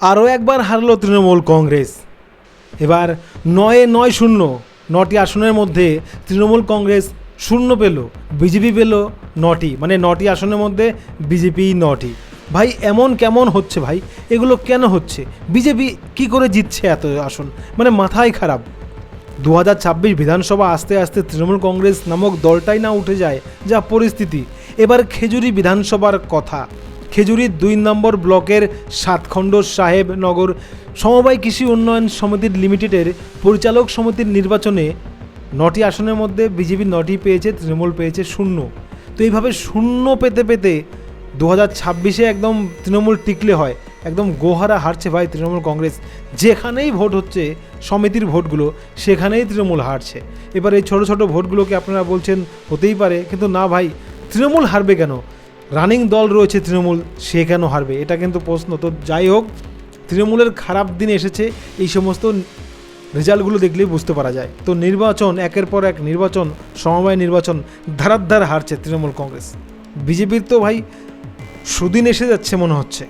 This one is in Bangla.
আরও একবার হারলো তৃণমূল কংগ্রেস। এবার নয়ে নয় শূন্য, নটি আসনের মধ্যে তৃণমূল কংগ্রেস শূন্য পেল, বিজেপি পেল নটি মানে নটি আসনের মধ্যে বিজেপি নটি। ভাই, এমন কেমন হচ্ছে ভাই? এগুলো কেন হচ্ছে? বিজেপি কি করে জিতছে এত আসন? মানে মাথায় খারাপ। দু হাজার ছাব্বিশ বিধানসভা আস্তে আস্তে তৃণমূল কংগ্রেস নামক দলটাই না উঠে যায়, যা পরিস্থিতি। এবার খেজুরি বিধানসভার কথা। খেজুরির দুই নম্বর ব্লকের সাতখণ্ড সাহেব নগর সমবায় কৃষি উন্নয়ন সমিতির লিমিটেডের পরিচালক সমিতির নির্বাচনে নটি আসনের মধ্যে বিজেপি নটি পেয়েছে, তৃণমূল পেয়েছে শূন্য। তো এইভাবে শূন্য পেতে পেতে দু হাজার ছাব্বিশে একদম তৃণমূল টিকলে হয়, একদম গোহারা হারছে ভাই তৃণমূল কংগ্রেস। যেখানেই ভোট হচ্ছে সমিতির ভোটগুলো, সেখানেই তৃণমূল হারছে। এবার এই ছোটো ছোটো ভোটগুলোকে আপনারা বলছেন হতেই পারে, কিন্তু না ভাই, তৃণমূল হারবে কেন? রানিং দল রয়েছে তৃণমূল, সে কেন হারবে? এটা কিন্তু প্রশ্ন। তো যাই হোক, তৃণমূলের খারাপ দিন এসেছে এই সমস্ত রেজাল্টগুলো দেখলেই বুঝতে পারা যায়। তো নির্বাচন, একের পর এক নির্বাচন, সমবায় নির্বাচন ধারার ধার হারছে তৃণমূল কংগ্রেস। বিজেপির তো ভাই সুদিন এসে যাচ্ছে মনে হচ্ছে।